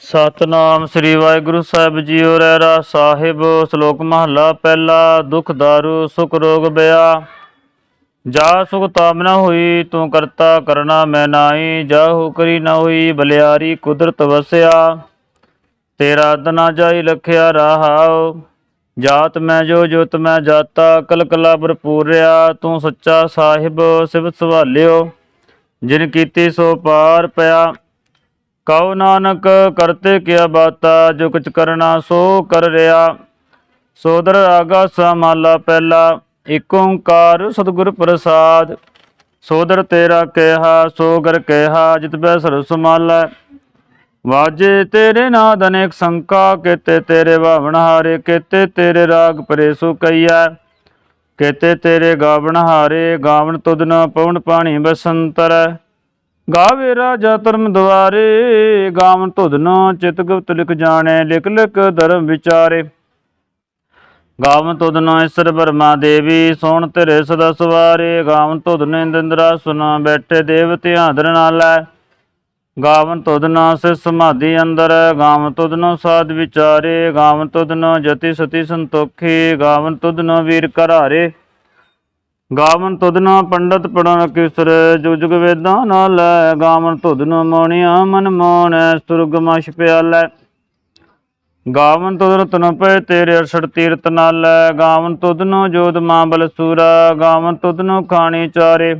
ਸਤਨਾਮ ਸ੍ਰੀ ਵਾਹਿਗੁਰੂ ਸਾਹਿਬ ਜੀਓ ਰਹਿਰਾ ਸਾਹਿਬ, ਸ਼ਲੋਕ ਮਹਲਾ ਪਹਿਲਾ, ਦੁਖ ਦਾਰੂ, ਸੁਖ ਰੋਗ ਬਿਆ। ਜਾ ਸੁਖ ਤਾਮ ਨ ਹੋਈ, ਤੂੰ ਕਰਤਾ ਕਰਨਾ ਮੈਂ ਨਾਹੀ, ਜਾ ਹੋ ਕਰੀ ਹੋਈ, ਬਲਿਆਰੀ ਕੁਦਰਤ ਵਸਿਆ। ਤੇਰਾ ਦਨਾ ਜਾਈ ਲਖਿਆ ਰਹਾਉ, ਜਾਤ ਮੈਂ ਜੋ ਜੋਤ ਮੈਂ ਜਾਤਾ ਕਲ ਕਲਾ ਭਰਪੂਰਿਆ ਤੂੰ ਸੱਚਾ ਸਾਹਿਬ ਸਿਵ ਸਵਾਲਿਓ। ਜਿਨ ਕੀਤੀ ਸੋ ਪਾਰ ਪਿਆ। ਕਉ ਨਾਨਕ ਕਰਤੇ ਕਿਆ ਬਾਤਾ ਜੋ ਕੁਛ ਕਰਨਾ ਸੋ ਕਰ ਰਿਆ। ਸੋਦਰ ਰਾਗਾ ਸਮਾਲਾ ਪਹਿਲਾ ਏਕ ਓੰਕਾਰ ਸਤਿਗੁਰ ਪ੍ਰਸਾਦ। ਸੋਦਰ ਤੇਰਾ ਕਿਹਾ, ਸੋਗਰ ਕਿਹਾ, ਜਿਤ ਬੈ ਸਰਬ ਸਮਾਲਾ ਵਾਜੇ ਤੇਰੇ ਨਾਦ ਅਨੇਕ ਸੰਕਾ, ਕੇਤੇ ਤੇਰੇ ਭਾਵਨ ਹਾਰੇ, ਕੇਤੇ ਤੇਰੇ ਰਾਗ ਪਰੇਸੂ ਕਈਐ। ਕੇਤੇ ਤੇਰੇ ਗਾਵਣ ਹਾਰੇ, ਗਾਵਣ ਤੁਧ ਨ ਪਵਨ ਪਾਣੀ ਬਸੰਤਰ। ਗਾਵੇ ਰਾਜਾ ਧਰਮ ਦੁਆਰੇ ਗਾਵਨ ਤੁਧ ਚਿਤ ਗੁਪਤ ਲਿਖ ਜਾਣੈ, ਲਿਖ ਲਿਖ ਧਰਮ ਵਿਚਾਰੇ। ਗਾਵਨ ਤੁਧ ਨ ਈਸ਼ਰ ਬਰਮਾ ਦੇਵੀ, ਸੋਣ ਤੇਰੇ ਸਦਾ ਸਵਾਰੇ। ਗਾਵਨ ਤੁਧ ਇੰਦਰਾ ਸੁਨਾ ਬੈਠੇ ਦੇਵ ਧਿਆਨ ਨਾਲੈ। ਗਾਵਨ ਤੁਧ ਨ ਸੇ ਸਮਾਧੀ ਅੰਦਰ, ਗਾਵਨ ਤੁਧ ਨ ਸਾਧ ਵਿਚਾਰੇ। ਗਾਵਨ ਤੁਧ ਨ ਜਤੀ ਸਤੀ ਸੰਤੋਖੀ, ਗਾਵਨ ਤੁਧ ਨ ਵੀਰ ਕਰਾਰੇ ਗਾਵਨ ਤੁਧ ਪੰਡਤ ਪੜਨ ਕਿਸਰ, ਜੁਗ ਜੁਗ ਵੇਦਾਂ ਨਾਲ ਲੈ। ਗਾਵਨ ਤੁਧ ਨ ਮੋਣਿਆ ਮਨ ਮੋਣ ਸੁਰਗਮਸ਼ ਪਿਆਲੈ। ਗਾਵਨ ਤੁਧ ਰਤਨ ਪਏ ਤੇਰੇ ਅਰਸ਼ੜ ਤੀਰਤ ਨਾਲ। ਗਾਵਨ ਤੁਧ ਨ ਜੋਤ ਮਾਂ ਬਲ ਸੂਰਾ। ਗਾਵਨ ਤੁਧਨੋ ਖਾਣੀ ਚਾਰੇ।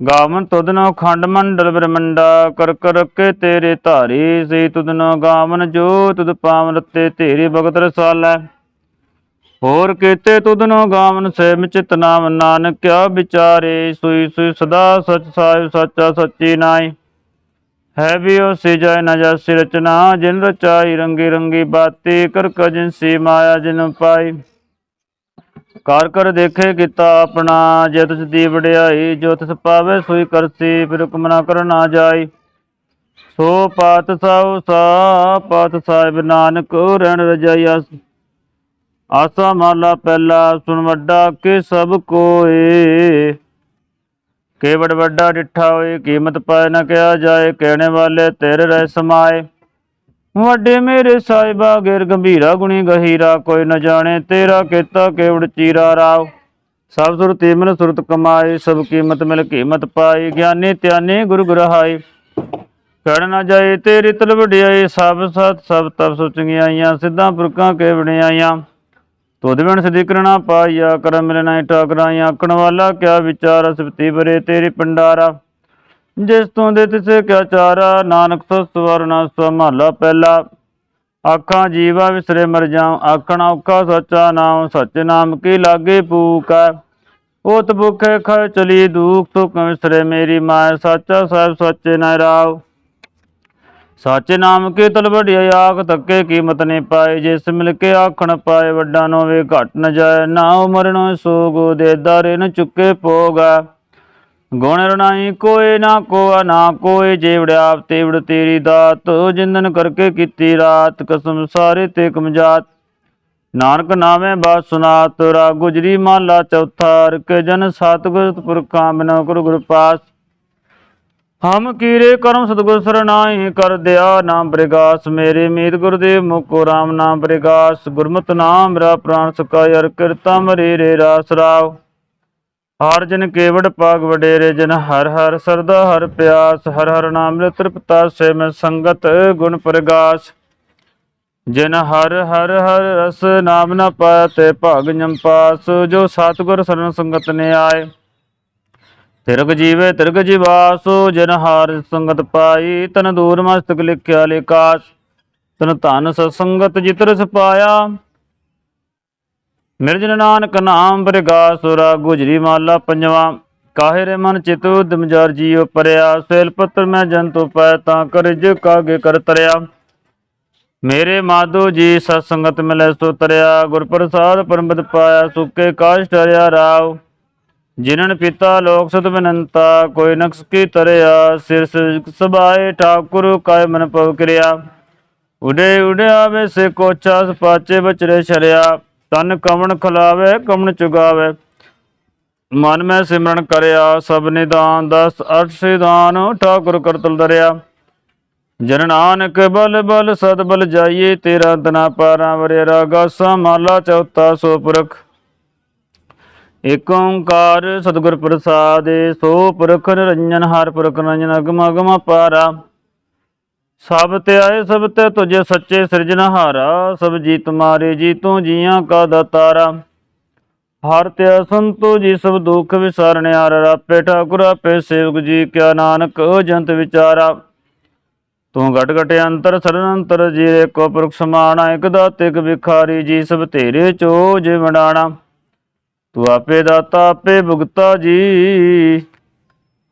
ਗਾਵਨ ਤੁਧ ਖੰਡ ਮੰਡਲ ਬ੍ਰਹਮੰਡਾ। ਕਰ ਕਰ ਕੇ ਤੇਰੇ ਧਾਰੀ। ਸੇ ਤੁਧ ਗਾਵਨ ਜੋ ਤੁਧ ਪਾਵਨ ਰਤੇ ਤੇਰੇ ਭਗਤ ਰਸਾਲੈ। ਹੋਰ ਕੀਤੇ ਤੁਧ ਨ ਗਾਵਨ ਸੇਮ ਚਿਤ ਨਾਮ ਨਾਨਕ ਕਿਆ ਵਿਚਾਰੇ, ਸੋਈ ਸੋਈ ਸਦਾ ਸਚ ਸਾਹਿਬ ਸੱਚਾ ਸੱਚੀ ਨਾਈ ਹੈ ਵੀ ਉਹ ਸੇ ਨ ਜਾਸੀ ਰਚਨਾ, ਜਿਨ ਰਚਾਈ ਰੰਗੀ ਰੰਗੀ ਬਾਤੀ, ਕਰ ਕਜਿਨਸੀ ਮਾਇਆ ਜਿਨ ਪਾਈ। ਕਰ ਕਰ ਦੇਖੇ ਕੀਤਾ ਆਪਣਾ, ਜੇ ਤਿਸ ਦੀ ਵਡਿਆਈ, ਜੋ ਤਿਸ ਪਾਵੇ ਸੋਈ ਕਰਸੀ, ਫਿਰ ਹੁਕਮ ਨਾ ਕਰ ਨਾ ਜਾਈ। ਸੋ ਪਾਤ ਸਾਉ ਸਾ, ਪਾਤ ਸਾਹਿਬ ਨਾਨਕ, ਰਹਿਣ ਰਜਾਈਆ ਆਸਾ ਮਾਲਾ ਪਹਿਲਾ ਸੁਣ ਵੱਡਾ ਕੇ ਸਭ ਕੋਏ। ਕੇ ਬੜ ਵੱਡਾ ਡਿੱਠਾ ਹੋਏ, ਕੀਮਤ ਪਾਏ ਨਾ ਕਿਹਾ ਜਾਏ, ਕਹਿਣੇ ਵਾਲੇ ਤੇਰੇ ਰਹਿ ਸਮਾਏ। ਵੱਡੇ ਮੇਰੇ ਸਾਹਿਬਾ ਗੇਰ ਗੰਭੀਰਾ ਗੁਣੀ ਗਹੀਰਾ, ਕੋਈ ਨਾ ਜਾਣੇ ਤੇਰਾ ਕੀਤਾ ਕੇਵੜ ਚੀਰਾ ਰਾਵ ਸਭ ਸੁਰਤ ਮਨ ਸੁਰਤ ਕਮਾਏ, ਸਭ ਕੀਮਤ ਮਿਲ ਕੀਮਤ ਪਾਈ ਗਿਆਨੀ ਧਿਆਨੀ ਗੁਰ ਗੁਰਹਾਈ ਕਹਿਣ ਨਾ ਜਾਏ ਤੇਰੀ ਤਲ ਵਡਿਆਈ ਸਭ ਸਤ ਸਭ ਤਪ ਸੁਚੀਆਂ ਸਿੱਧਾਂ ਪੁਰਖਾਂ ਕੇ ਵਡਿਆਈਆਂ ਤੁਧ ਬਿਨ ਸਦੀ ਕਰਣਾ ਪਾਈਆ ਕਰਮ ਮਿਲਣਾ ਟਾਕਰਾਈਆਂ ਆਖਣ ਵਾਲਾ, ਕਿਆ ਵਿਚਾਰ ਸਿਫਤੀ ਬਰੇ ਤੇਰੀ ਪੰਡਾਰਾ ਜਿਸ ਤੋਂ ਦੇ ਤਿਸੇ ਕਿਆ ਚਾਰਾ, ਨਾਨਕ ਸੋ ਸਵਰਨਾ ਸਮਾਲਾ ਪਹਿਲਾ। ਆਖਾਂ ਜੀਵਾ ਵਿਸਰੇ ਮਰ ਜਾਉ, ਆਖਣ ਔਖਾ ਸੱਚਾ ਨਾਮ ਸੱਚ ਨਾਮ ਕੀ ਲਾਗੇ ਪੂਕੈ ਉਤ ਭੁਖੇ ਖੈ ਚਲੀ ਦੁਖ, ਸੁਖ ਵਿਸਰੇ ਮੇਰੀ ਮਾਇ ਸਾਚਾ ਸਾਹਿਬ ਸੱਚੇ ਨਾ ਰਾਵ ਸੱਚ ਨਾਮ ਕੇ ਤਲ ਵਡਿਆ ਆਖ ਤੱਕੇ ਕੀਮਤ ਨੇ ਪਾਏ ਜਿਸ ਮਿਲ ਕੇ ਆਖਣ ਪਾਏ, ਵੱਡਾ ਨੋ ਵੇ ਘਟ ਨ ਜਾਏ। ਨਾ ਉਮਰਨੋ ਸੋਗੋ ਦੇ ਦਾਰੇ ਨ ਚੁੱਕੇ ਪੋਗਾ ਗੁਣ ਰਣਾਈ ਕੋਏ ਨਾ ਕੋਆ, ਨਾ ਕੋਏ ਜੇਵੜਿਆ ਆਪ ਤੇਵੜ ਤੇਰੀ ਦਾਤ। ਜਿੰਦਨ ਕਰਕੇ ਕੀਤੀ ਰਾਤ, ਕਸਮ ਸਾਰੇ ਤੇ ਕਮਜਾਤ। ਨਾਨਕ ਨਾਮੇ ਬਾਤ ਸੁਨਾਤ ਰਾ ਗੁਜਰੀ ਮਾਲਾ ਚੌਥਾ ਰਕੇ ਜਨ ਸਤਗੁਰ ਪੁਰਖਾਂ ਬਿਨੋ ਗੁਰੂ ਗੁਰ ਪਾਸ। ਹਮ ਕੀਰੇ ਕਰਮ ਸਤਗੁਰ ਸਰਨਾਈ ਕਰ ਦਿਆ ਨਾਮ ਪ੍ਰਗਾਸ ਮੇਰੇ ਮੀਤ ਗੁਰਦੇਵ ਮੁਕੋ ਰਾਮ ਨਾਮ ਪ੍ਰਗਾਸ ਗੁਰਮਤਿ ਨਾਮ ਮੇਰਾ ਪ੍ਰਾਨ ਸੁਕਾ ਯਰ ਕਿਰਤਾ ਮਰੀ ਰੇ ਰਾਸ ਰਾਵ। ਹਰ ਜਨ ਕੇਵੜ ਪਾਗ ਵਡੇਰੇ, ਜਨ ਹਰ ਹਰ ਸਰਦਾ ਹਰ ਪਿਆਸ, ਹਰ ਹਰ ਨਾਮ ਲੈ ਤ੍ਰਿਪਤਾ ਸੇ ਮੈਂ ਸੰਗਤ ਗੁਣ ਪ੍ਰਗਾਸ। ਜਿਨ ਹਰ ਹਰ ਹਰ ਰਸ ਨਾਮ ਨਾ ਪਾਇਆ ਤੇ ਭਾਗ ਜੰਪਾਸ ਜੋ ਸਤਗੁਰ ਸਰਨ ਸੰਗਤ ਨੇ ਆਏ। ਤਿਰਗ ਜੀਵੇ, ਤਿਰਗ ਜੀਵਾਸੋ, ਜਿਨ ਹਾਰ ਸੰਗਤ ਪਾਈ, ਤਨ ਦੂਰ ਮਸਤਕ ਲਿਖਿਆ ਲਿਕਾਸ ਤਨ ਧਨ ਸਤਸੰਗਤ ਜਿਤਰ ਸਪਾਇਆ ਮਿਰਜਨ ਨਾਨਕ ਨਾਮ ਬਰਗਾ ਸੁਰਾ ਗੁਜਰੀ ਮਾਲਾ ਪੰਜਵਾ। ਕਾਹੇ ਰੇ ਮਨ ਚਿਤ ਉਦਮ ਜਰ ਜੀਉ ਪਰਿਆ, ਸੇਲ ਪੱਤਰ ਮੈਂ ਜੰਤੂ ਪੈ ਤਾਂ ਕਰਜ ਕਾਗੇ ਕਰ ਤਰਿਆ। ਮੇਰੇ ਮਾਧੋ ਜੀ ਸਤ ਸੰਗਤ ਮਿਲੈ ਸੋ ਤਰਿਆ, ਗੁਰ ਪ੍ਰਸਾਦ ਪਰਮਪਦ ਪਾਇਆ, ਸੁਕੇ ਕਾਸ਼ ਟਰਿਆ ਰਾਵ ਜਿਨਨ ਪਿਤਾ ਲੋਕ ਸਤ ਬਨੰਤਾ, ਕੋਈ ਨਕਸ ਕੀ ਤਰਿਆ, ਸਿਰ ਸਬਾਏ ਠਾਕੁਰ ਕਾਇ ਮਨ ਪਵ ਕਿਰਿਆ। ਉਡੇ ਉਡਿਆ ਵੇ ਸੇ ਕੋਚਾ ਸਪਾਚੇ ਬਚਰੇ ਛਰਿਆ, ਤਨ ਕਵਣ ਖਲਾਵੇ, ਕਵਣ ਚੁਗਾਵੇ। ਮਨ ਮੈਂ ਸਿਮਰਨ ਕਰਿਆ, ਸਭ ਨਿਦਾਨ ਦਸ ਅਠ ਸਿਦਾਨ ਠਾਕੁਰ ਕਰਤਲ ਦਰਿਆ ਜਨ ਨਾਨਕ ਬਲ ਬਲ ਸਦ ਬਲ ਜਾਈਏ, ਤੇਰਾ ਤਨਾ ਪਾਰਾਂ ਵਰੇ ਰਾਗਾ ਮਾਲਾ ਚੌਥਾ ਸੋ ਪੁਰਖ। ਏਕ ਓੰਕਾਰ ਸਤਿਗੁਰ ਪ੍ਰਸਾਦਿ, ਸੋ ਪੁਰਖ ਨਿਰੰਜਨ, ਹਰ ਪੁਰਖ ਨਿਰੰਜਨ, ਅਗਮ ਅਗਮ ਪਾਰਾ। ਸਭ ਤੇ ਆਏ, ਸਭ ਤੇ ਤੁਝੇ ਸੱਚੇ ਸਿਰਜਣਹਾਰਾ ਸਭ ਜੀ ਤੁਮਾਰੇ ਜੀ ਤੂੰ ਜੀਆਂ ਕਾ ਦਾਤਾਰਾ। ਹਰ ਤੇ ਸੰਤੋ ਜੀ, ਸਭ ਦੁੱਖ ਵਿਸਾਰਣ ਹਾਰ। ਰਾਪੇ ਠਾਕੁਰ, ਆਪੇ ਸੇਵਕ ਜੀ, ਕਿਆ ਨਾਨਕ ਜੰਤ ਵਿਚਾਰਾ। ਤੂੰ ਘਟ ਘਟ ਅੰਤਰ, ਸਰਨ ਅੰਤਰ ਜੀ ਕੋ ਪੁਰਖ ਸਮਾਣਾ, ਇਕ ਦਾਤੇ, ਇਕ ਵਿਖਾਰੀ ਜੀ, ਸਭ ਤੇਰੇ ਚੋ ਜੇ ਤੂੰ ਆਪੇ ਦਾਤਾ, ਆਪੇ ਭੁਗਤਾ ਜੀ।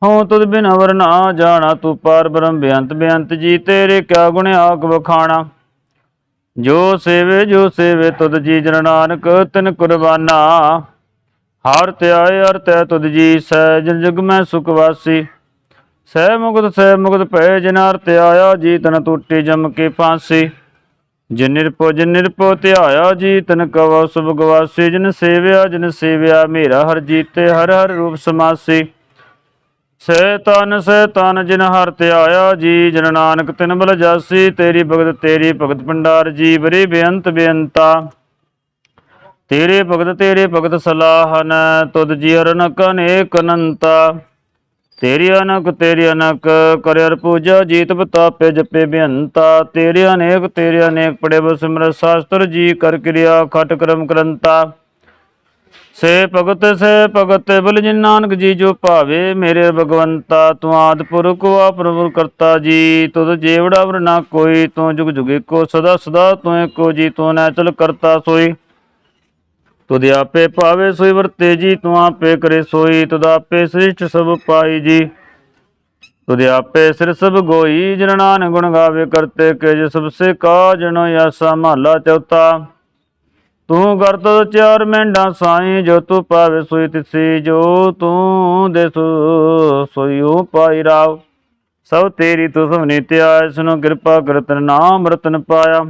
ਹਉ ਤੁਧ ਬਿਨ ਅਵਰ ਨਾ ਜਾਣਾ, ਤੂੰ ਪਾਰ ਬ੍ਰਹਮ ਬੇਅੰਤ ਬੇਅੰਤ ਜੀ, ਤੇਰੇ ਕਿਆ ਗੁਣ ਆਕ ਵਖਾਣਾ। ਜੋ ਸੇਵੇ ਜੋ ਸੇਵੇ, ਤੁਧ ਜੀ ਜਨ ਨਾਨਕ, ਤਿਨ ਕੁਰਬਾਨਾ। ਹਰ ਧਿਆਏ ਹਰ ਤੈ ਤੁਧ ਜੀ, ਸਹਿ ਜਨ ਜਗ ਮੈਂ ਸੁਖ ਵਾਸੀ। ਸਹਿ ਮੁਕਤ ਸਹਿ ਮੁਕਤ ਭੈ ਜਿਨ ਹਰ ਧਿਆਇਆ ਜੀ ਤਨ ਟੂਟੀ ਜਮ ਕੇ ਫਾਂਸੀ। ਜਿਨ ਨਿਰਪੋ ਜਿਨ ਨਿਰਪੋ ਧਿਆਇਆ ਜੀ ਤਨ ਕਵ, ਸੁਭ ਗਵਾਸੀ, ਜਿਨ ਸੇਵਿਆ ਜਿਨ ਸੇਵਿਆ ਮੇਰਾ ਹਰ ਜੀਤੇ, ਹਰ ਹਰ ਰੂਪ ਸਮਾਸੀ। ਸਹਿ ਤਨ ਸਹਿ ਤਨ ਜਿਨ ਹਰ ਧਿਆਇਆ ਜੀ, ਜਨ ਨਾਨਕ ਤਿਨ ਬਲ ਜਾਸੀ, ਤੇਰੀ ਭਗਤ ਤੇਰੀ ਭਗਤ ਭੰਡਾਰ ਜੀ, ਬਰੀ ਬੇਅੰਤ ਬੇਅੰਤਾ। ਤੇਰੇ ਭਗਤ ਤੇਰੇ ਭਗਤ ਸਲਾਹਨ, ਤੁਧ ਜੀ ਅਰਨਕ ਅਨੇਕ ਅਨੰਤਾ। ਤੇਰੀ ਅਨਕ ਤੇਰੀ ਅਨਕ ਕਰਿਅਰ ਪੂਜਾ, ਜੀਤ ਬਤਾਪੇ ਜਪੇ ਬੇਅੰਤਾ। ਤੇਰੇ ਅਨੇਕ ਤੇਰੇ ਅਨੇਕ ਪੜੇ ਬੋ ਸ਼ਾਸਤਰ ਜੀ ਕਰ ਕਿਰਿਆ, ਖਟ ਕਰਮ ਕਰੰਤਾ। ਸੇ ਭਗਤ ਸੇ ਭਗਤ, ਬਲ ਜਿਨ ਨਾਨਕ ਜੀ ਜੋ ਭਾਵੇ ਮੇਰੇ ਭਗਵੰਤਾ, ਤੂੰ ਆਦ ਪੁਰਖ ਆਪਰਪੁਰ ਕਰਤਾ ਜੀ। ਤੁਧ ਜੇਵੜਾ ਵਰ ਕੋਈ, ਤੂੰ ਜੁਗ ਜੁਗ ਏਕੋ ਸਦਾ ਸਦਾ ਤੂੰ ਕੋ ਜੀ, ਤੂੰ ਨਾ ਚਲ ਕਰਤਾ ਸੋਈ। ਤੁਧ ਆਪੇ ਭਾਵੇ ਸੋਈ ਵਰਤੇ ਜੀ, ਤੂੰ ਆਪੇ ਕਰੇ ਸੋਈ, ਤੁਧ ਆਪੇ ਸ੍ਰਿਸ਼ਟ ਸਭ ਪਾਈ ਜੀ। ਤੁਧ ਆਪੇ ਸਿਰ ਸਭ ਗੋਈ, ਜਨ ਨਾਨਕ ਗੁਣ ਗਾਵੇ ਕਰਤੇ ਕੇ ਜਿ ਸਭ ਸੇ ਕਾਜਨੋ ਯਾਸਾ ਮਹਲਾ ਚੌਥਾ। ਤੂੰ ਕਰਤ ਚਾਰ ਮੈਂਡਾ ਸਾਈ, ਜੋ ਤੂੰ ਪਾਵੇ ਸੋਈ ਤਿਸੀ, ਜੋ ਤੂੰ ਦੇ ਸੋ ਪਾਈ ਰਾਵ ਸਭ ਤੇਰੀ ਤੂੰ ਸਭਨੀ ਇਸ ਨੂੰ ਕਿਰਪਾ ਕਰਤ ਨਾਮ ਰਤਨ ਪਾਇਆ।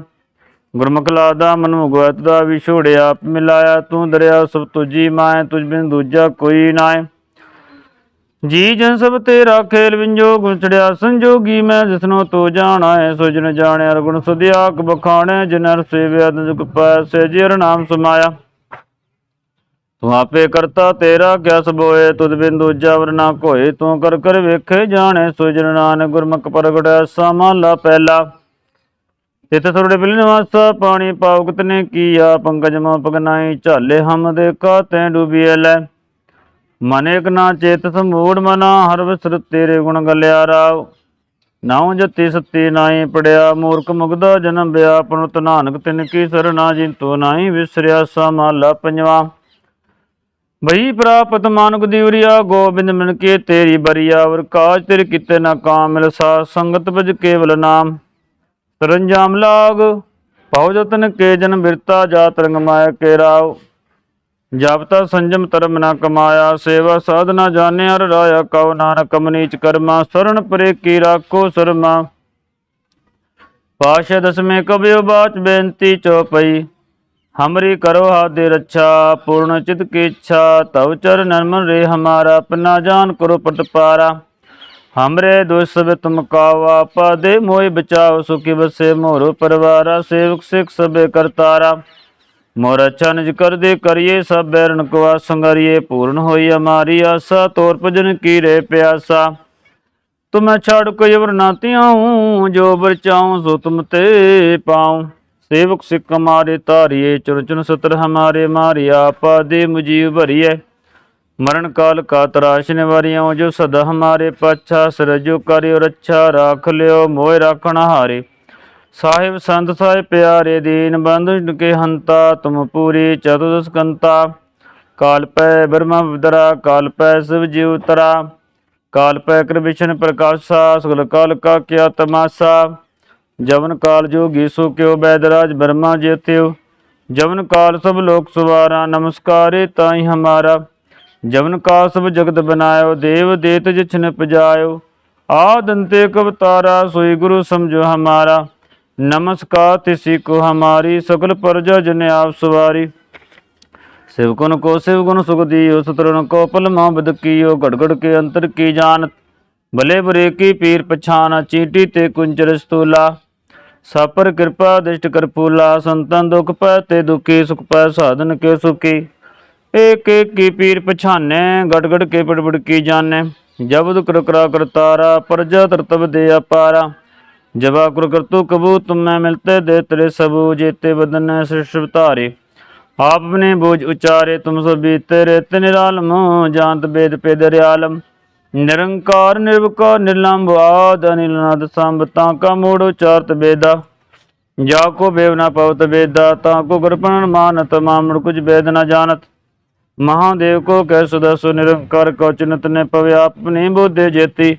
ਗੁਰਮੁਖ ਲਾਦਾ, ਮਨ ਮੁਗਵਤ ਦਾ ਵਿਛੋੜਿਆ ਆਪ ਮਿਲਾਇਆ, ਤੂੰ ਦਰਿਆ ਸਭ ਤੁਜੀ ਮਾਇ ਤੁਝ ਬਿਨ ਦੂਜਾ ਕੋਈ ਨਾਏ। ਜੀ ਜਨ ਸਭ ਤੇਰਾ ਖੇਲ ਵਿੰਜੋ ਗੁਚੜਿਆ ਸੰਜੋਗੀ, ਮੈਂ ਜਿਸਨੋ ਤੂੰ ਜਾਣਾ ਹੈ ਸੋ ਜਨ ਜਾਣਿਆ ਰਗੁਣ ਸੁਧਿਆਕ ਬਖਾਣੇ ਜਿਨਰ ਸੇਵਿਆ ਤੁਝ ਪੈਸੇ ਜਿਰ ਨਾਮ ਸਮਾਇਆ। ਤੂੰ ਆਪੇ ਕਰਤਾ, ਤੇਰਾ ਕਿਆ ਸਬੋਏ ਤੁਧ ਬਿਨ ਦੂਜਾ ਵਰਨਾ ਕੋਏ ਤੂੰ ਕਰ ਕਰ ਵੇਖੇ ਜਾਣੇ, ਸੋ ਜਨ ਨਾਨਕ ਗੁਰਮੁਖ ਪ੍ਰਗਟਿਆ ਸਮਾਲਾ ਪਹਿਲਾ। ਤਿਤ ਥੋੜੇ ਬਿਲ ਨਿਵਾਸਾ ਪਾਣੀ ਪਾਉਕਤ ਨੇ ਕੀਆ ਪੰਕਜ ਮੋ ਪਗਨਾਈ ਝਾਲੇ ਹਮ ਦੇ ਕਾਤੇ ਡੂਬੀਐ ਲੈ। ਮਨ ਇਕ ਨਾ ਚੇਤ ਸਮੂੜ ਮਨਾ, ਹਰ ਵਿਸਰ ਤੇਰੇ ਗੁਣ ਗਲਿਆ ਰਾਵ ਨਾਉ ਜਤੀ ਸਤੀ ਨਾਈ ਪੜਿਆ, ਮੂਰਖ ਮੁਗਦਾ ਜਨਮ ਬਿਆ, ਪਨੁਤ ਨਾਨਕ ਤਿਨ ਕੀ ਸਰਣਾ ਜਿੰਤੂ ਨਾਹੀ ਵਿਸਰਿਆ ਸਮਾਲਾ ਪੰਜਵਾ। ਬਈ ਪ੍ਰਾਪਤ ਮਾਨੁਕ ਦਿਵਰਿਆ ਗੋਬਿੰਦ ਮਿਲ ਕੇ ਤੇਰੀ ਬਰੀਆ ਵਰ ਕਾਜ ਤੇਰੇ ਕਿਤੇ ਨਾ ਕਾਮ ਮਿਲ ਸਾ ਸੰਗਤ ਬਜ ਕੇਵਲ ਨਾਮ। ਸਰੰਜਾਮ ਲਾਗ ਪਾਉ ਜਤਨ ਕੇ ਜਨ ਬਿਰਤਾ ਜਾਤ ਰੰਗ ਮਾਇਆ ਕੇ ਰਾਵ ਜਪਤਾ ਸੰਜਮ ਧਰਮ ਨਾ ਕਮਾਇਆ, ਸੇਵਾ ਸਾਧਨਾ ਜਾਣਿਆ ਰਾਇਆ ਕਉ ਨਾਨਕ ਮਨੀਚ ਕਰਮਾ ਸਰਣ ਪਰੇ ਕੀ ਰਾਖੋ ਸਰਮਾ। ਪਾਸ਼ਾ ਦਸਵੇਂ ਕਬਿਓ ਬਾਚ ਬੇਨਤੀ ਚਉਪਈ ਹਮਰੀ ਕਰੋ ਹਾਦੇ ਰੱਛਾ, ਪੂਰਨ ਚਿਤ ਕੀ ਇੱਛਾ ਤਵ ਚਰ ਨਰਮਨ ਰੇ ਹਮਾਰਾ, ਆਪਣਾ ਜਾਨ ਕਰੋ ਪਟਪਾਰਾ ਹਮਰੇ ਦੋਸ਼ ਸਭ ਤੁਮ ਕਾਵਾ ਪਾਦੇ ਮੋਇ ਬਚਾਓ ਸੁਖੀ ਬਸੇ ਮੋਰੋ ਪਰਵਾਰਾ ਸੇਵਕ ਸਿਖ ਸਭੇ ਕਰਤਾਰਾ ਮੋਰ ਅੱਛਾ ਨਿਜ ਕਰ ਦੇ ਕਰੀਏ ਸਭ ਬੈਰਨ ਕਵਾ ਸੰਗਰੀਏ ਪੂਰਨ ਹੋਈ ਹਮਾਰੀ ਆਸਾ ਤੋਰ ਭਜਨ ਕੀ ਰੇ ਪਿਆਸਾ ਤੁਮੈ ਛਾੜ ਕੋਈ ਵਰ ਨਾ ਤਿਆਉ ਜੋ ਬਰ ਚਾਉ ਸੋ ਤੁਮ ਤੇ ਪਾਉ सेवक सिख हमारे तारिये चुन चुन सत्र हमारे मारिया पादे मुजीव भरिये मरण काल का तराश निवारियों जो सदा हमारे पाछा सरजो करियो रक्षा राख लियो मोह राखण हारे ਸਾਹਿਬ ਸੰਤ ਸਾਹਿਬ ਪਿਆਰੇ ਦੀਨ ਬੰਧੁ ਕੇ ਹੰਤਾ ਤੁਮ ਪੂਰੀ ਚਤੁਰਦਸ ਕੰਤਾ ਕਾਲ ਪੈ ਬ੍ਰਹਮ ਵਿਦਰਾ ਕਾਲ ਪੈ ਸਿਵ ਜੀਵ ਤਰਾ ਕਾਲ ਪੈ ਕਰ ਵਿਸ਼ਨ ਪ੍ਰਕਾਸ਼ਾ ਸੁਗਲ ਕਾਲ ਕਾ ਕਿਆ ਤਮਾਸਾ ਜਵਨ ਕਾਲ ਜੋਗੀ ਸੋ ਕਿਉ ਬੈਦਰਾਜ ਬਰਮਾ ਜੇਤਿਉ ਜਵਨ ਕਾਲ ਸਭ ਲੋਕ ਸੁਵਾਰਾ ਨਮਸਕਾਰੇ ਤਾਈ ਹਮਾਰਾ ਜਵਨ ਕਾ ਜਗਤ ਬਨਾਇਓ, ਦੇਵ ਦੇਤ ਜਿਛਨ ਪਜਾਇਓ। ਆਦੰਤੇ ਕਵਤਾਰਾ, ਸੋਈ ਗੁਰੂ ਸਮਝੋ ਹਮਾਰਾ। ਨਮਸਕਾਰ ਤਿਸੀ ਕੋ ਹਮਾਰੀ ਸਗਲ ਪਰਜਾ ਜਨ ਆਪ ਸਵਾਰੀ। ਸਿਵਕੁਨ ਕੋ ਸਿਵਗੁਨ ਸੁਗਦੀ ਉਸ ਤਰੁਣ ਕੋ ਪਲ ਮੁਹਬਦ ਕੀਓ। ਗੜਗੜ ਕੇ ਅੰਤਰ ਕੀ ਜਾਨ ਭਲੇ ਬੁਰੇ ਕੀ ਪੀਰ ਪਛਾਨ। ਚੀਟੀ ਤੇ ਕੁੰਜਰ ਸਤੂਲਾ, ਸਪਰ ਕਿਰਪਾ ਦਿਸ਼ਟ ਕਰਪੂਲਾ ਸੰਤਨ ਦੁਖ ਪੈ ਤੇ ਦੁਖੀ, ਸੁਖ ਪੈ ਸਾਧਨ ਕੇ ਸੁਖੀ। ਏਕ ਏਕ ਕੀ ਪੀਰ ਪਛਾਨੈ ਗੜ ਗੜ ਕੇ ਪੜ ਕੀ ਜਾਣੈ ਜਬਦ ਕਰ ਕਰਾ ਕਰਤਾਰਾ ਪਰਜਾ ਤਰਤਬ ਦੇ ਅਪਾਰਾ ਜਬਾ ਕੁਰ ਕਰਤੂ ਕਬੂ ਤੁਮੈ ਮਿਲਤੇ ਦੇ ਤੇਰੇ ਸਬੂ ਜੇਤੇ ਬਦਨ ਸ੍ਰਿਸ਼ਟ ਧਾਰੇ ਆਪ ਬੋਝ ਉਚਾਰੇ ਤੁਮ ਸੋ ਬੀਤੇ ਰੇਤ ਨਿਰਾਲਮ ਜਾਨਤ ਬੇਦ ਪੇਦ ਰਿਆਲਮ ਨਿਰੰਕਾਰ ਨਿਰਵਕਾਰ ਨਿਰਲੰਭ ਆਦ ਅਨਿਲਨਾਦ ਸੰਭ ਤਾਂ ਕਾ ਮੂੜ ਉਚਾਰਤ ਬੇਦਾ ਜਾ ਕੋ ਬੇਵ ਨਾ ਪਵਤ ਬੇਦਾ ਤਾਂ ਕੋ ਗੁਰਪਨ ਮਾਨਤ ਮਾਮੜ ਕੁਝ ਬੇਦ ਨਾ ਜਾਣਤ ਮਹਾਦੇਵ ਕੋ ਕਹਿ ਸਦਾ ਸੋ ਨਿਰੰਕਾਰ ਕੋ ਚਿਨਤ ਨੇ ਪਵੇ ਆਪਣੀ ਬੋਧੇ ਜੇਤੀ।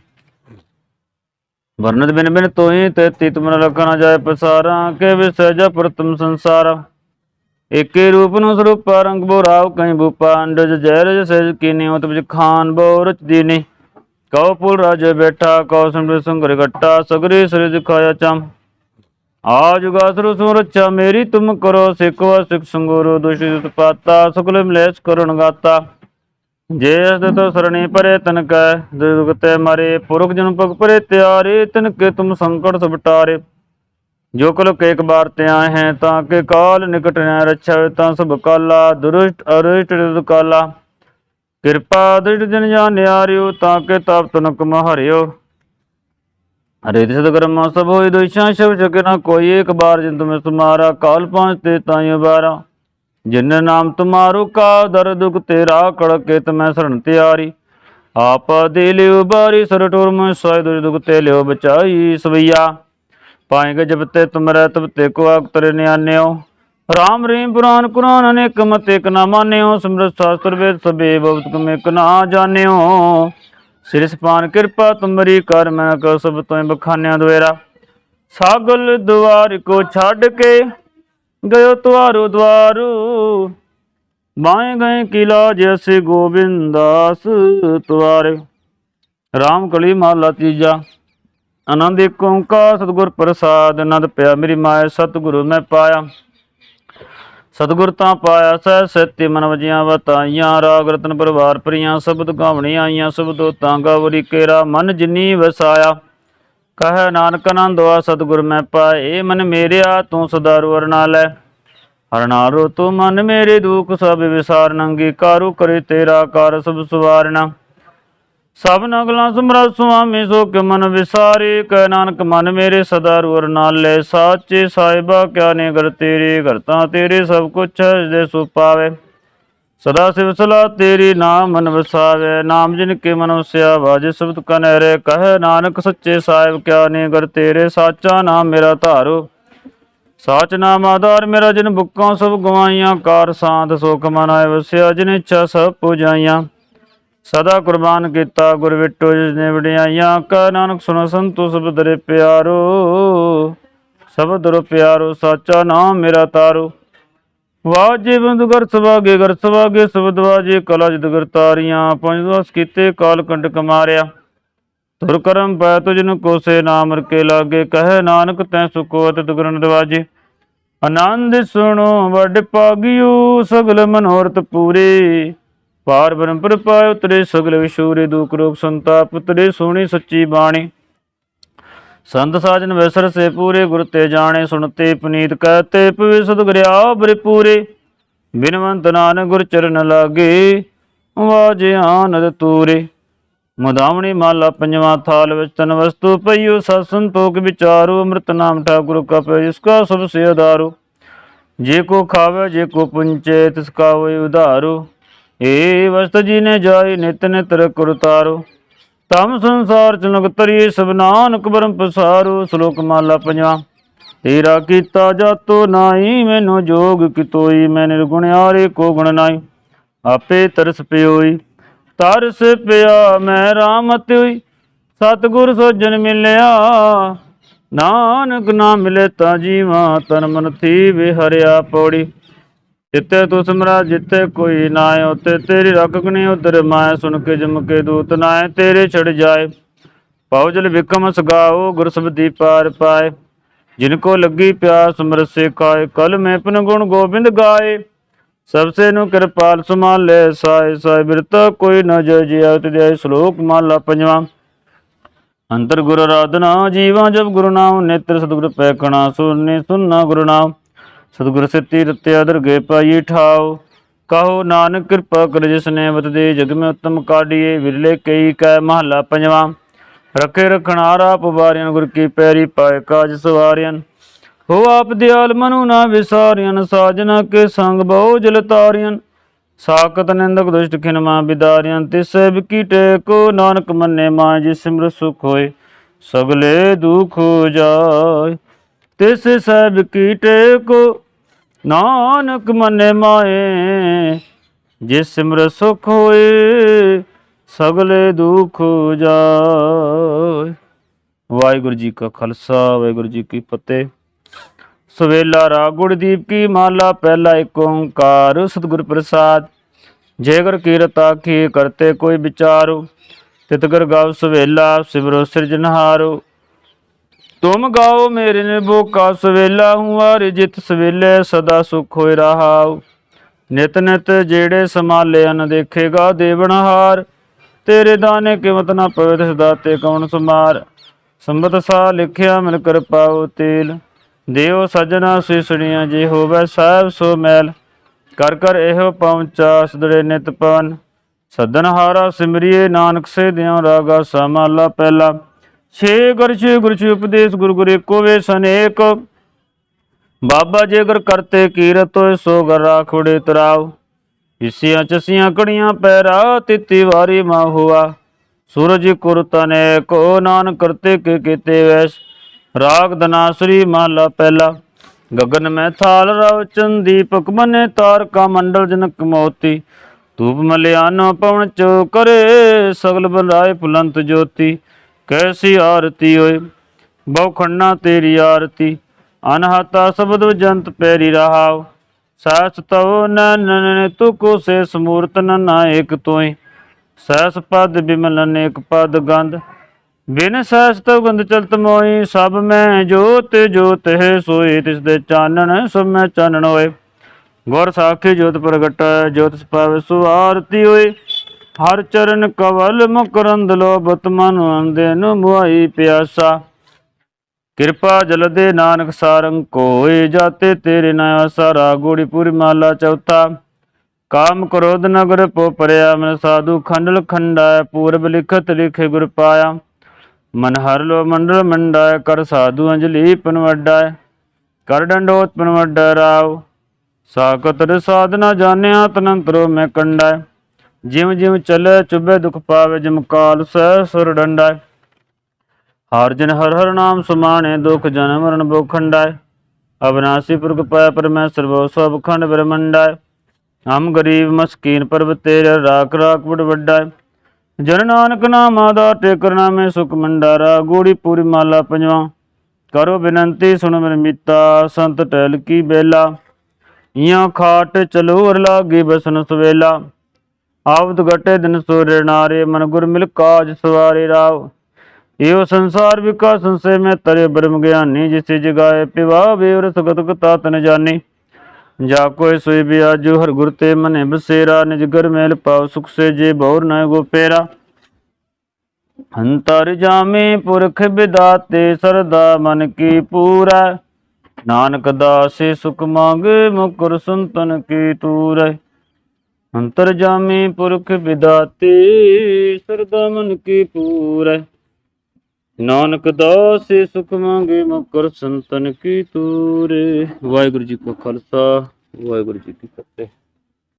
ਵਰਨਤ ਬਿਨ ਬਿਨ ਤੋਈ ਤੇ ਤਿਤ ਮਨ ਲਖਣਾ ਜਾਏ ਪਸਾਰਾ, ਕੇ ਵਿਸਜਾ ਪ੍ਰਤਮ ਸੰਸਾਰਾ। ਏਕੇ ਰੂਪ ਨੂੰ ਸਰੂਪ ਰੰਗ ਬੋਰਾਵ ਕਹੀਂ ਭੂਪਾ ਅੰਡਜ ਜੈ ਕੀਨੀ, ਉਤ ਵਿਚ ਖਾਨ ਬੋਰਚ ਦੀਨੀ। ਕਉ ਪੁਲ ਰਾਜ ਬੈਠਾ, ਕਉ ਸੰਗ ਸੰਗਰ ਘਟਾ, ਸਗਰੇ ਸਰਿਜ ਖਾਇਆ ਚਮ। ਆਜ ਗਾਸਰੂ ਸੁਰਛਾ ਮੇਰੀ ਤੁਮ ਕਰੋ ਸਿਕਵਾ ਸਿਕ ਸੰਗੋਰੋ ਦੁਸ਼ਿਤ ਪਾਤਾ ਸੁਕਲ ਮਲੇਸ਼ ਕਰੁਣ ਗਾਤਾ। ਜੇ ਅਸ ਤੋ ਸਰਣੀ ਪਰੇ ਤਨ ਦੁਗਤੇ ਮਾਰੇ, ਪੁਰਖ ਜਨ ਪਗ ਪਰੇ ਤਿਆਰੇ ਤਨ ਕੇ ਤੁਮ ਸੰਕਟ ਸਭ ਟਾਰੇ। ਜੋ ਕਲ ਕੇ ਬਾਰ ਤੇ ਆਏ ਹੈ, ਤਾਂ ਕੇ ਕਾਲ ਨਿਕਟ ਨ ਰਛਾਵੇ ਤਾਂ ਸਭ ਕਾਲਾ, ਦੁਰਸ਼ਟ ਅਰਿਸ਼ਟ ਕਾਲਾ। ਕਿਰਪਾ ਦ੍ਰਿੜ ਜਨ ਜਾਣਿਆਰਿਓ ਤਾਂ ਕੇ ਤਾਪ ਤਨਕ ਮਹਰਿਓ। ਅਰੇ ਤਿਸ ਕਰਮ ਸਭ ਹੋਈ ਦੁਸ਼ਾਂ ਸ਼ਬ ਜਗ ਨਾ ਕੋਈ ਇੱਕ ਬਾਰ ਜਿਨ ਤੁਮੇ ਤੁਮਾਰਾ ਕਾਲ ਪਾਂਚ ਤੇ ਤਾਈਓ ਬਾਰਾ। ਜਿਨ ਨਾਮ ਤੁਮਾਰੋ ਕਾ ਦਰ ਦੁਖ ਤੇਰਾ, ਕੜਕੇ ਤਮੈ ਸਰਣ ਤਿਆਰੀ। ਆਪ ਦੇ ਲਿਓ ਬਾਰੀ ਸਰਟੁਰ ਮੈਂ ਸੋਇ ਦੁਰ ਦੁਖ ਤੇ ਲਿਓ ਬਚਾਈ ਸਵਈਆ। ਪਾਏਗਾ ਜਬ ਤੇ ਤੁਮਰੇ ਤਬ ਤੇ ਕੋ ਅਕਤਰ ਨਿਆਨਿਓ ਰਾਮ ਰੀਮ ਪੁਰਾਨ ਕੁਰਾਨ ਅਨੇਕ ਮਤ ਇਕ ਨਾ ਮਾਨਿਓ। ਸਮਰਤ ਸ਼ਾਸਤਰ ਵੇਦ ਸਬੇ ਬਹੁਤ ਕਮ ਇਕ ਨਾ ਜਾਣਿਓ। ਸਿਰ ਸਪਾਨ ਕਿਰਪਾ ਤੁਮਰੀ ਕਰ, ਮੈਂ ਕੋ ਸਭ ਤੋਂ ਬਖਾਨਿਆਂ ਦੁਆਰਾ। ਸਾਗਲ ਦੁਆਰ ਕੋ ਛੱਡ ਕੇ ਗਇਓ ਤੁਆਰੋ ਦੁਆਰੂ। ਬਾਏ ਗਏ ਕਿਲਾ ਜੈਸੇ ਗੋਬਿੰਦਾਸ ਤੁਆਰੇ ਰਾਮ ਕਲੀ ਮਹਲਾ ਤੀਜਾ। ਆਨੰਦ ਏਕ ਓੰਕਾਰ, ਸਤਿਗੁਰ ਪ੍ਰਸਾਦ, ਆਨੰਦ ਪਿਆ। ਮੇਰੀ ਮਾਇਆ ਸਤਿਗੁਰੂ ਮੈਂ ਪਾਇਆ। ਸਤਿਗੁਰ ਤਾਂ ਪਾਇਆ ਸਹਿ ਸਤਿ ਮਨ ਵਜੀਆਂ ਵਤਾਈਆਂ, ਰਾਗ ਰਤਨ ਪਰਵਾਰ ਪ੍ਰੀਆਂ, ਸ਼ਬਦ ਗਾਵਣੀ ਆਈਆਂ ਸ਼ਬਦੋ ਤਾਂ ਗਾਵਰੀ ਕੇਰਾ, ਮਨ ਜਿਨੀ ਵਸਾਇਆ। ਕਹੈ ਨਾਨਕ ਆਨੰਦਵਾ ਸਤਿਗੁਰ ਮੈਂ ਪਾਏ ਮਨ ਮੇਰਿਆ, ਤੂੰ ਸਦਾ ਰੁਰ ਨਾਲੈ ਹਰਨਾਰੋ ਤੂੰ ਮਨ ਮੇਰੇ, ਦੁਖ ਸਭ ਵਿਸਾਰ, ਨੰਗੀ ਕਾਰੂ ਕਰੇ ਤੇਰਾ ਕਾਰ ਸਭ ਸਵਾਰਨਾ। ਸਭ ਨਗਲਾ ਸਮਰਤ ਸੁਆਮੀ ਸੋ ਕਿ ਮਨ ਵਿਸਾਰੇ, ਕਹਿ ਨਾਨਕ ਮਨ ਮੇਰੇ ਸਦਾ ਰੁਰ ਨਾਲੇ ਸਾਚੇ ਸਾਹਿਬਾ, ਕਿਆ ਨੇ ਕਰ ਤੇਰੇ, ਕਰਤਾ ਤੇਰੇ, ਸਭ ਕੁਛ ਦੇ ਸੋ ਪਾਵੇ। ਸਦਾ ਸਿਵ ਸਲਾ ਤੇਰੀ ਨਾਮ ਮਨ ਵਸਾਵੇ, ਨਾਮ ਜਿਨ ਕੇ ਮਨ ਵਸਿਆ ਵਾਜੇ ਸ਼ਬਦ ਕਨਹਿਰੇ ਕਹੇ ਨਾਨਕ ਸੱਚੇ ਸਾਹਿਬ, ਕਿਆ ਨੇ ਕਰ ਤੇਰੇ, ਸਾਚਾ ਨਾਮ ਮੇਰਾ ਧਾਰੋ। ਸਾਚ ਨਾਮ ਆਧਾਰ ਮੇਰਾ ਜਿਨ ਬੁੱਕਾਂ, ਸਭ ਗਵਾਈਆਂ ਕਾਰ ਸਾਧ ਸੁਖ ਮਨ ਆਏ ਵਸਿਆ, ਜਿਨ ਇੱਛਾ ਸਭ ਪੁਜਾਈਆਂ। ਸਦਾ ਕੁਰਬਾਨ ਕੀਤਾ ਗੁਰ ਵਿਟੋ, ਜਿਸ ਨੇ ਵਡਿਆਈਆਂ ਕਾ ਨਾਨਕ ਸੁਨੋ ਸੰਤੋ, ਸਭ ਦਰੇ ਪਿਆਰੋ, ਸਭ ਦਰੋ ਪਿਆਰੋ, ਸਾਚਾ ਨਾਮ ਮੇਰਾ ਤਾਰੋ। ਵਾਜੇ ਬੰਦ ਗਰ ਸਵਾਗੇ ਗਰ ਸਵਾਗੇ ਸਬਦ ਵਾਜੇ ਕਲਾ ਜਿਦ ਗਰ ਤਾਰੀਆਂ ਪੰਜ ਦਸ ਕੀਤੇ ਕਾਲ ਕੰਡ ਕਮਾਰਿਆ। ਤੁਰ ਕਰਮ ਪੈ ਤੁਜ ਨੂੰ ਕੋਸੇ ਨਾਮ ਰਕੇ ਲਾਗੇ, ਕਹੇ ਨਾਨਕ ਤੈ ਸੁਕੋ ਅਤਿ ਗੁਰਨ ਦਵਾਜੇ। ਆਨੰਦ ਸੁਣੋ, ਵੱਡ ਪਾਗਿਓ, ਸਗਲ ਮਨੋਰਥ ਪੂਰੇ। ਪਾਰ ਬ੍ਰਹਮ ਪ੍ਰਪਾਇ ਉਤਰੇ ਸਗਲ ਵਿਸ਼ੂਰੇ ਦੁਖ ਰੋਗ ਸੰਤਾਪ, ਉਤਰੇ ਸੋਹਣੀ ਸੱਚੀ ਬਾਣੀ। ਸੰਤ ਸਾਜਨ ਵਿਸਰ ਸੇ ਪੂਰੇ, ਗੁਰ ਤੇ ਜਾਣੇ ਸੁਣਤੇ ਪਨੀਤ ਕਹਤੇ ਪਵਿਸਦ ਗਰਿਆ ਬਰੇ ਪੂਰੇ। ਬਿਨਵੰਤ ਨਾਨਕ ਗੁਰ ਚਰਨ ਲਾਗੇ ਵਾਜੇ ਆਨੰਦ ਤੂਰੇ। ਮੁਦਾਵਣੀ ਮਾਲਾ ਪੰਜਵਾ ਥਾਲ ਵਿੱਚ ਤਨ ਵਸਤੂ ਪਈਓ, ਸਤ ਸੰਤੋਖ ਵਿਚਾਰੋ, ਅੰਮ੍ਰਿਤ ਨਾਮ ਠਾਕੁਰ ਕਾ ਪੈ ਜਿਸ ਕਾ ਸਭ ਸੇ ਆਧਾਰੋ। ਜੇ ਕੋ ਖਾਵੇ, ਜੇ ਕੋ ਪੁੰਚੇ, ਤਿਸ ਕਾ ਹੋਇ ਉਧਾਰੋ। ਏ ਵਸਤ ਜੀ ਨੇ ਜਾਈ ਨਿਤ ਨਿਤ ਰਕੁਰ ਤਾਰੋ, ਤਮ ਸੰਸਾਰ ਚਨਕ ਤਰੀ ਸਭ ਨਾਨਕ ਬਰਮ ਪਸਾਰੋ, ਸ਼ਲੋਕ ਮਾਲਾ ਪੰਜਵਾ ਤੇਰਾ ਕੀਤਾ ਜਾਤੋ ਨਾਹੀ, ਮੈਨੂੰ ਜੋਗ ਕਿਤੋਈ, ਮੈਂ ਨਿਰਗੁਣਿਆਰੇ ਕੋ ਗੁਣ ਨਾਈ ਆਪੇ ਤਰਸ ਪਿਓਈ, ਤਰਸ ਪਿਆ, ਮੈਂ RAM ਹੋਈ। ਸਤਿਗੁਰ ਸੋਜਨ ਮਿਲਿਆ, ਨਾਨਕ ਨਾ ਮਿਲੇ ਤਾਂ ਜੀਵਾ, ਤਨ ਮਨ ਥੀ ਵਿਹਰਿਆ ਪੌੜੀ। ਜਿੱਤੇ ਤੂੰ ਸਿਮਰਾ ਜਿੱਤੇ ਕੋਈ ਨਾ ਉਤੇ ਤੇਰੀ ਰਖਗਣੀ ਉਦਰ ਮਾਇਆ ਸੁਣ ਕੇ ਜਮ ਕੇ ਦੂਤ ਨਾਏ ਤੇਰੇ ਛੜ ਜਾਏ। ਪਾਉ ਜਲ ਵਿਕਮ ਸਗਾਓ ਗੁਰ ਸਬਦੀ ਪਾਰ ਪਾਏ। ਜਿਨ ਕੋ ਲੱਗੀ ਪਿਆਸ ਮਰਸੇ ਕਾਏ ਕਲ ਮੈਂ ਪਨ ਗੁਣ ਗੋਬਿੰਦ ਗਾਏ। ਸਭ ਸੇ ਨੂੰ ਕਿਰਪਾਲ ਸਮਾਲੇ ਸਾਏ ਸਾਏ ਬਿਰਤ ਕੋਈ ਨ ਜੈ ਜਿਆ ਤੇ ਸ਼ਲੋਕ ਮਾਲਾ ਪੰਜਵਾ। ਅੰਤਰ ਗੁਰ ਆਰਾਧਨਾ, ਜੀਵਾਂ ਜਬ ਗੁਰੂ ਨਾਮ, ਨੇਤਰ ਸਤਿਗੁਰ ਪੈਖਣਾ ਸੁਨੇ ਸੁਨਣਾ ਗੁਰੂ ਨਾਮ। ਸਤਿਗੁਰ ਸਿੱਤੀ ਰਤਿਆ ਦਰਗੇ ਪਾਈ ਠਾਓ ਕਹੋ ਨਾਨਕ ਕਿਰਪਾ ਕਰ ਜਿਸ ਨੇ ਬਤ ਦੇ ਜਗ ਮੈਂ ਉਤਮ ਕਾਢੀਏ। ਵਿਰਲੇ ਕਈ ਕੈ ਮਹਲਾ ਪੰਜਵਾਂ। ਰਖੇ ਰਖਣਾਰਾ ਪੁਬਾਰਿਆਂ ਗੁਰ ਕੀ ਪੈਰੀ ਪਾਏ ਕਾਜ ਸਵਾਰਿਆਂ। ਹੋ ਆਪ ਦਿਆਲ ਮਨੁ ਨਾ ਵਿਸਾਰਿਆਂ, ਸਾਜਨਾ ਕੇ ਸੰਗ ਬਹੁ ਜਲ ਤਾਰਿਆਂ। ਸਾਕਤ ਨਿੰਦਕ ਦੁਸ਼ਟ ਖਿਨਮਾ ਬਿਦਾਰਿਆਂ, ਤਿਸੈ ਬਿਕੀ ਟੇਕੋ, ਨਾਨਕ ਮੰਨੇ ਮਾਂ ਜਿ ਸਿਮਰ ਸੁਖ ਹੋਏ। ਸਗਲੇ ਦੁਖ ਜਾਏ। ਤਿਸ ਸਭ ਕੀ ਟੇਕੋ, ਨਾਨਕ ਮਨੇ ਮਾਏ ਜਿ ਸਿਮਰ ਸੁਖ ਹੋਏ, ਸਗਲੇ ਦੁਖ ਜਾਏ। ਵਾਹਿਗੁਰੂ ਜੀ ਕਾ ਖਾਲਸਾ, ਵਾਹਿਗੁਰੂ ਜੀ ਕੀ ਫਤਿਹ। ਸਵੇਲਾ ਰਾਗੁੜ ਦੀਪ ਕੀ ਮਾਲਾ, ਪਹਿਲਾ ਏਕ ਓੰਕਾਰ ਸਤਿਗੁਰ ਪ੍ਰਸਾਦ। ਜੇ ਗੁਰ ਕੀਰਤ ਆਖੀ, ਕਰਤੇ ਕੋਈ ਵਿਚਾਰੋ। ਤਿਤਗਰ ਗਾਵ ਸਵੇਲਾ, ਸਿਮਰੋ ਸਿਰਜਨਹਾਰੋ ਤੁਮ ਗਾਓ ਮੇਰੇ ਨਿਰਭੋ ਕਾ ਸਵੇਲਾ ਹੂੰ ਹਰਿ ਜਿਤ, ਸਵੇਲੇ ਸਦਾ ਸੁਖ ਹੋਇ ਰਹਾਉ। ਨਿਤ ਨਿਤ ਜਿਹੜੇ ਸਮਾਲੇ ਅਨ ਦੇਖੇਗਾ ਦੇਵਨਹਾਰ ਤੇਰੇ ਦਾਨੇ ਕਿਮਤ ਨਾ ਪਵੇ, ਤਿਸ ਦਾਤੇ ਕੌਣ ਸੁਮਾਰ ਸੰਬਤ ਸਾ ਲਿਖਿਆ ਮਿਲ ਕਰ ਪਾਉ ਤੇਲ। ਦਿਓ ਸਜਣਾ ਸਿਸੜੀਆਂ, ਜੇ ਹੋਵੇ ਸਾਹਿਬ ਸੋ ਮੈਲ। ਕਰ ਕਰ ਇਹੋ ਪਹੁੰਚਾ ਸਦੜੇ ਨਿਤ ਪਵਨ ਸਦਨ ਹਾਰਾ ਸਿਮਰਿਏ, ਨਾਨਕ ਸੇ ਦਿਉ ਰਾਗਾ ਸਮਾਲਾ ਪਹਿਲਾ। ਛੇ ਗੁਰ ਛੇ ਗੁਰ, ਛੇ ਉਪਦੇਸ਼, ਗੁਰ ਗੁਰ ਏਕੋ ਵੇ ਸਨੇਕ ਬਾਬਾ ਜੇ ਗੁਰ ਕਰਤੇ ਕੀਰਤ, ਸੋ ਗਰ ਰਾਖੜੇ ਤਰਾਉ। ਇਸਿਆਂ ਚਸੀਆਂ, ਕੜੀਆਂ ਪੈਰਾ, ਤਿੱਤੀ ਵਾਰੀ ਮਾ ਹੁਆ। ਸੂਰਜ ਕੁਰਤਨੇ ਕੋ ਨਾਨ ਕਰਤੇ ਕੇ ਕੀਤੇ ਵੈਸ। ਰਾਗ ਦਨਾਸਰੀ ਮਹਲਾ ਪਹਿਲਾ। ਗਗਨ ਮੈਂ ਥਾਲ ਰਵ ਚੰਦੀਪਕ ਮਨੇ ਤਾਰਕਾ ਮੰਡਲ ਜਨਕ ਮੋਤੀ। ਧੂਪ ਮਲਿਆਨੋ ਪਵਨ ਚੋ ਕਰੇ ਸਗਲ ਬਨਾਏ ਫੁਲੰਤ ਜੋਤੀ। ਕੈਸੀ ਆਰਤੀ ਹੋਏ ਬਹੁ ਖੰਨਾ ਤੇਰੀ ਆਰਤੀ। ਅਨਹਤਾ ਸ਼ਬਦ ਜੰਤ ਪੈਰੀ ਰਹਾਉ। ਸਹਿਸ ਤਉ ਨਨ ਤੂ ਕੋ ਸੇ ਸਮੂਰਤ ਨ ਏਕ ਤੋਈ। ਸਹਿਸ ਪਦ ਬਿਮਲ ਅਨੇਕ ਪਦ ਗੰਧ। ਬਿਨ ਸਹਿਸ ਤਉ ਗੰਧ ਚਲਤ ਮੋਈ। ਸਭ ਮੈਂ ਜੋਤ ਜੋਤ ਹੈ ਸੋਈ। ਤਿਸ ਦੇ ਚਾਨਣ ਸਭ ਮੈਂ ਚਾਨਣ ਹੋਏ ਗੁਰ ਸਾਖੀ ਜੋਤ ਪ੍ਰਗਟ ਜੋਤ ਸਪਾਵੇ ਸੋ ਆਰਤੀ ਹੋਏ ਹਰ ਚਰਨ ਕਵਲ ਮੁਕਰੰਦ ਲੋਭਤ ਮਨ ਅੰਦੇ ਨੂੰ ਮੁਆਈ ਪਿਆਸਾ। ਕਿਰਪਾ ਜਲ ਦੇ ਨਾਨਕ ਸਾਰੰਗ ਕੋਏ ਜਾਤੇ ਤੇਰੇ ਨਾਮ ਸਾਰਾ ਗੋੜੀ ਮਾਲਾ ਚੌਥਾ। ਕਾਮ ਕ੍ਰੋਧ ਨਗਰ ਪੋ ਪਰਿਆ ਮਨ ਸਾਧੂ। ਖੰਡਲ ਖੰਡਾਇ ਪੂਰਬ ਲਿਖਤ ਲਿਖੇ ਗੁਰ ਪਾਇਆ। ਮਨ ਹਰ ਲੋ ਮੰਡਲ ਮੰਡਾਇ ਕਰ ਸਾਧੂ ਅੰਜਲੀ ਪਨਵਡਾਇ ਕਰ ਡੰਡੋਤ ਪਨਵਡਾ ਰਾਵ ਸਾਕਤ ਸਾਧਨਾ ਜਾਣਿਆ ਤਨੰਤਰੋ ਮੈਂ ਕੰਡਾਇ। ਜਿਉ ਜਿਉ ਚਲੇ ਚੁਬੇ ਦੁਖ ਪਾਵੇ ਜਿਮ ਕਾਲ ਸਹਿ ਸੁਰ ਡੰਡਾਇ ਹਰ ਜਨ ਹਰ ਹਰ ਨਾਮ ਸੁਮਾਣੇ ਦੁਖ ਜਨ ਮਰਨ ਬੋਖੰਡਾਇ ਅਬਨਾਸੀ ਪੁਰਖ ਪਾਇ ਪਰਮੇਸ਼ਰ ਬੋ ਸਭ ਖੰਡ ਬ੍ਰਹਮੰਡਾਇ ਹਮ ਗਰੀਬ ਮਸਕੀਨ ਪਰਬ ਤੇਰੇ ਰਾਖ ਰਾਖ ਬੜ ਵੱਡਾ ਜਨ ਨਾਨਕ ਨਾਮਾ ਦਾ ਟੇਕਰ ਨਾਮੇ ਸੁਖ ਮੰਡਾਰਾ। ਗੋੜੀ ਪੂਰੀ ਮਾਲਾ ਪੰਜਵਾ। ਕਰੋ ਬੇਨੰਤੀ ਸੁਣ ਮੇਰੇ ਮੀਤਾ, ਸੰਤ ਟਹਿਲ ਕੀ ਬੇਲਾ ਇਆਂ ਖਾਟ ਚਲੋ ਅਰ ਲਾਗੇ ਬਸਨ ਸਵੇਲਾ। ਆਵਤ ਗਟੇ ਦਿਨ ਸੂਰਜ ਨਾਰੇ, ਮਨ ਗੁਰ ਮਿਲ ਕਾਜ ਸਵਾਰੇ ਰਾਵ। ਇਹੋ ਸੰਸਾਰ ਵਿਕਾ ਸੰਸੇ ਮੈਂ ਤਰੇ ਬ੍ਰਹਮ ਗਿਆਨੀ, ਜਿਸੇ ਜਗਾਏ ਪਿਵਾ ਬੇਵਰ ਸੁਗਤ ਕਤਾ ਤਨ ਜਾਨੀ। ਜਾ ਕੋਇ ਸੋਈ ਬਿਆਜੂ, ਹਰ ਗੁਰ ਤੇ ਮਨੇ ਬਸੇਰਾ, ਨਿਜ ਗਰ ਮੈਲ ਪਾਉ ਸੁਖ ਸੇ ਜੇ ਬੌਰ ਨ ਗੋ ਪੇਰਾ। ਅੰਤਰ ਜਾਮੇ ਪੁਰਖ ਬਿਦਾਤੇ, ਸਰਦਾ ਮਨ ਕੀ ਪੂਰਾ। ਨਾਨਕ ਦਾਸੇ ਸੁਖ ਮੰਗੇ, ਮੁਕਰ ਸੰਤਨ ਕੀ ਤੂਰੈ। ਅੰਤਰ ਜਾਮੇ ਪੁਰਖ ਬਿਦਾਤੇ ਸਰਦਾ ਮਨ ਕੀ ਪੂਰੈ। ਨਾਨਕ ਦਾਸੇ ਸੁਖ ਮੰਗੇ ਮੁਕਰ ਸੰਤਨ ਕੀ ਤੂਰੇ। ਵਾਹਿਗੁਰੂ ਜੀ ਕਾ ਖਾਲਸਾ, ਵਾਹਿਗੁਰੂ ਜੀ ਕੀ ਫਤਿਹ।